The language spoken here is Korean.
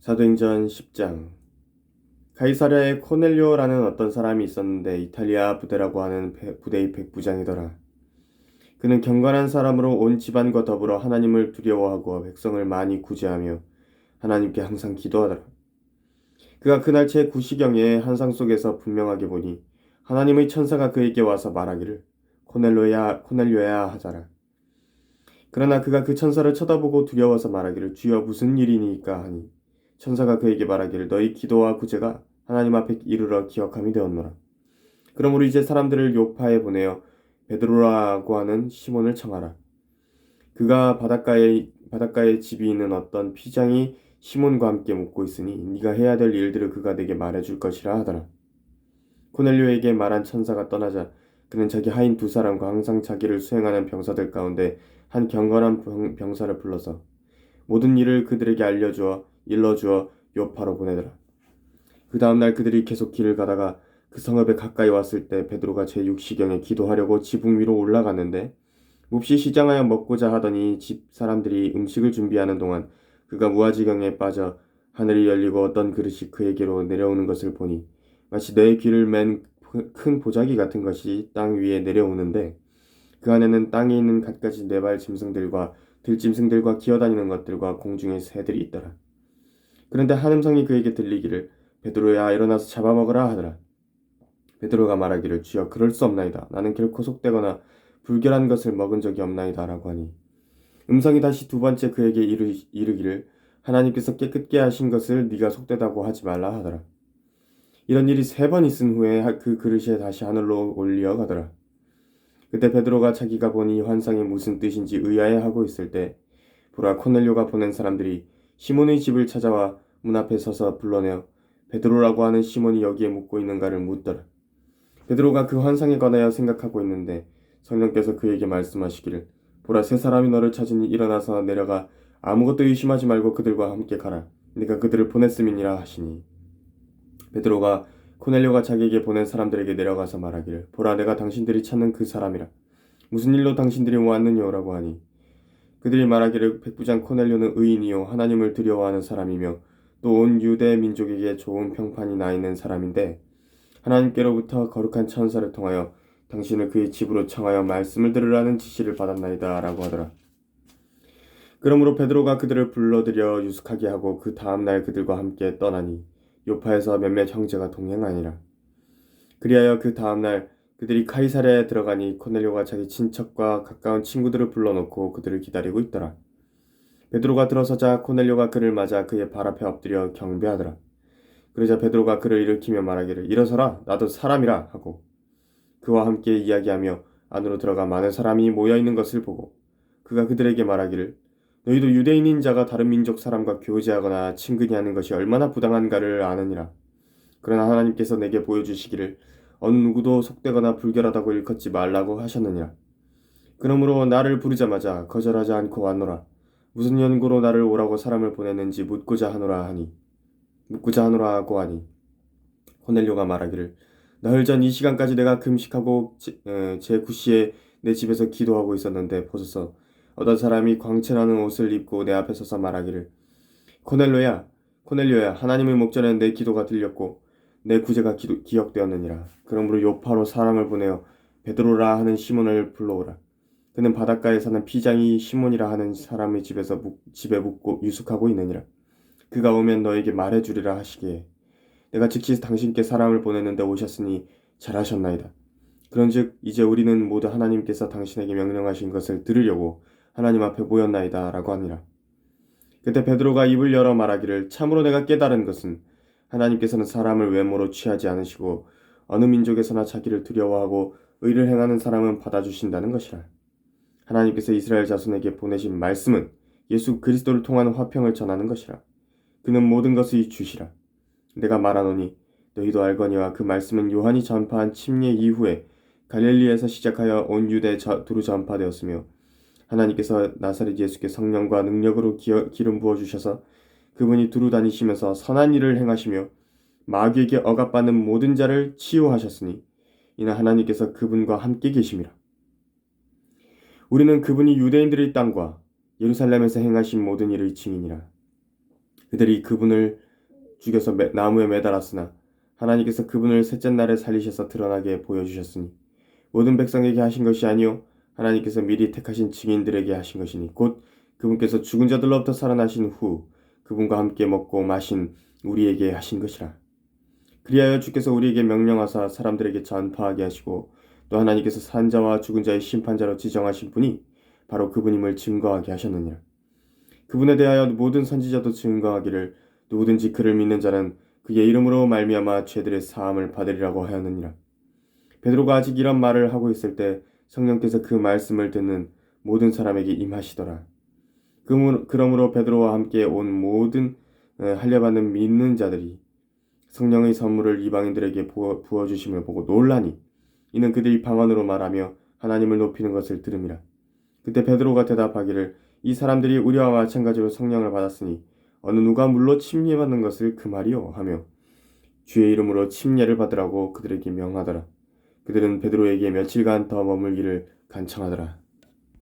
사도행전 10장 카이사랴에 코넬료라는 어떤 사람이 있었는데 이탈리아 부대라고 하는 배- 부대의 백부장이더라. 그는 경건한 사람으로 온 집안과 더불어 하나님을 두려워하고 백성을 많이 구제하며 하나님께 항상 기도하더라. 그가 그날 제 구시경에 한상 속에서 분명하게 보니 하나님의 천사가 그에게 와서 말하기를 코넬로야 코넬료야 하더라. 그러나 그가 그 천사를 쳐다보고 두려워서 말하기를 주여 무슨 일이니까 하니 천사가 그에게 말하기를 너희 기도와 구제가 하나님 앞에 이르러 기억함이 되었노라. 그러므로 이제 사람들을 요파에 보내어 베드로라고 하는 시몬을 청하라. 그가 바닷가에 바닷가에 집이 있는 어떤 피장이 시몬과 함께 묵고 있으니 네가 해야 될 일들을 그가 내게 말해줄 것이라 하더라. 코넬료에게 말한 천사가 떠나자 그는 자기 하인 두 사람과 항상 자기를 수행하는 병사들 가운데 한 경건한 병- 병사를 불러서 모든 일을 그들에게 알려주어 일러 주어 요파로 보내더라. 그 다음날 그들이 계속 길을 가다가 그 성읍에 가까이 왔을 때 베드로가 제6시경에 기도하려고 지붕 위로 올라갔는데 몹시 시장하여 먹고자 하더니 집 사람들이 음식을 준비하는 동안 그가 무아지경에 빠져 하늘이 열리고 어떤 그릇이 그에게로 내려오는 것을 보니 마치 내 귀를 맨 큰 보자기 같은 것이 땅 위에 내려오는데 그 안에는 땅에 있는 갖가지 네발 짐승들과 들짐승들과 기어다니는 것들과 공중의 새들이 있더라. 그런데 한 음성이 그에게 들리기를 베드로야 일어나서 잡아먹으라 하더라. 베드로가 말하기를 주여 그럴 수 없나이다. 나는 결코 속되거나 불결한 것을 먹은 적이 없나이다 라고 하니 음성이 다시 두 번째 그에게 이르, 이르기를 하나님께서 깨끗게 하신 것을 네가 속되다고 하지 말라 하더라. 이런 일이 세 번 있은 후에 그 그릇이 다시 하늘로 올려 가더라. 그때 베드로가 자기가 본이 환상이 무슨 뜻인지 의아해하고 있을 때 보라 코넬료가 보낸 사람들이 시몬의 집을 찾아와 문 앞에 서서 불러내어 베드로라고 하는 시몬이 여기에 묵고 있는가를 묻더라. 베드로가 그 환상에 관하여 생각하고 있는데 성령께서 그에게 말씀하시기를 보라 세 사람이 너를 찾으니 일어나서 내려가 아무것도 의심하지 말고 그들과 함께 가라. 네가 그들을 보냈음이니라 하시니 베드로가 코넬료가 자기에게 보낸 사람들에게 내려가서 말하기를 보라 내가 당신들이 찾는 그 사람이라 무슨 일로 당신들이 왔느냐라고 하니 그들이 말하기를 백부장 코넬료는 의인이요 하나님을 두려워하는 사람이며 또 온 유대 민족에게 좋은 평판이 나 있는 사람인데 하나님께로부터 거룩한 천사를 통하여 당신을 그의 집으로 청하여 말씀을 들으라는 지시를 받았나이다라고 하더라. 그러므로 베드로가 그들을 불러들여 유숙하게 하고 그 다음 날 그들과 함께 떠나니 요파에서 몇몇 형제가 동행하니라. 그리하여 그 다음 날 그들이 카이사랴에 들어가니 코넬료가 자기 친척과 가까운 친구들을 불러놓고 그들을 기다리고 있더라. 베드로가 들어서자 코넬료가 그를 맞아 그의 발 앞에 엎드려 경배하더라. 그러자 베드로가 그를 일으키며 말하기를 일어서라 나도 사람이라 하고 그와 함께 이야기하며 안으로 들어가 많은 사람이 모여 있는 것을 보고 그가 그들에게 말하기를 너희도 유대인인 자가 다른 민족 사람과 교제하거나 친근히 하는 것이 얼마나 부당한가를 아느니라. 그러나 하나님께서 내게 보여주시기를 어느 누구도 속되거나 불결하다고 일컫지 말라고 하셨느니라. 그러므로 나를 부르자마자 거절하지 않고 왔노라. 무슨 연고로 나를 오라고 사람을 보냈는지 묻고자 하노라 하니 묻고자 하노라 하고 하니 코넬료가 말하기를 나흘 전 이 시간까지 내가 금식하고 제, 에, 제 구시에 내 집에서 기도하고 있었는데 보소서 어떤 사람이 광채나는 옷을 입고 내 앞에 서서 말하기를 코넬로야 코넬료야 하나님의 목전에 내 기도가 들렸고 내 구제가 기도, 기억되었느니라. 그러므로 요파로 사람을 보내어 베드로라 하는 시몬을 불러오라. 그는 바닷가에 사는 피장이 시몬이라 하는 사람의 집에서 묵, 집에 묵고 유숙하고 있느니라. 그가 오면 너에게 말해주리라 하시기에 내가 즉시 당신께 사람을 보냈는데 오셨으니 잘하셨나이다. 그런즉 이제 우리는 모두 하나님께서 당신에게 명령하신 것을 들으려고 하나님 앞에 모였나이다 라고 하니라. 그때 베드로가 입을 열어 말하기를 참으로 내가 깨달은 것은 하나님께서는 사람을 외모로 취하지 않으시고 어느 민족에서나 자기를 두려워하고 의를 행하는 사람은 받아주신다는 것이라. 하나님께서 이스라엘 자손에게 보내신 말씀은 예수 그리스도를 통한 화평을 전하는 것이라. 그는 모든 것의 주시라. 내가 말하노니 너희도 알거니와 그 말씀은 요한이 전파한 침례 이후에 갈릴리에서 시작하여 온 유대 두루 전파되었으며 하나님께서 나사렛 예수께 성령과 능력으로 기름 부어 주셔서 그분이 두루 다니시면서 선한 일을 행하시며 마귀에게 억압받는 모든 자를 치유하셨으니 이는 하나님께서 그분과 함께 계심이라. 우리는 그분이 유대인들의 땅과 예루살렘에서 행하신 모든 일의 증인이라. 그들이 그분을 죽여서 매- 나무에 매달았으나 하나님께서 그분을 셋째 날에 살리셔서 드러나게 보여주셨으니 모든 백성에게 하신 것이 아니요 하나님께서 미리 택하신 증인들에게 하신 것이니 곧 그분께서 죽은 자들로부터 살아나신 후 그분과 함께 먹고 마신 우리에게 하신 것이라 그리하여 주께서 우리에게 명령하사 사람들에게 전파하게 하시고 또 하나님께서 산자와 죽은 자의 심판자로 지정하신 분이 바로 그분임을 증거하게 하셨느니라 그분에 대하여 모든 선지자도 증거하기를 누구든지 그를 믿는 자는 그의 이름으로 말미암아 죄들의 사함을 받으리라고 하였느니라. 베드로가 아직 이런 말을 하고 있을 때 성령께서 그 말씀을 듣는 모든 사람에게 임하시더라. 그러므로- 베드로와 함께 온 모든 어, 할례받는 믿는 자들이 성령의 선물을 이방인들에게 부어, 부어 주심을 보고 놀라니 이는 그들이 방언으로 말하며 하나님을 높이는 것을 들음이라. 그때 베드로가 대답하기를 이 사람들이 우리와 마찬가지로 성령을 받았으니 어느 누가 물로 침례받는 것을 그 말이요 하며 주의 이름으로 침례를 받으라고 그들에게 명하더라. 그들은 베드로에게 며칠간 더 머물기를 간청하더라.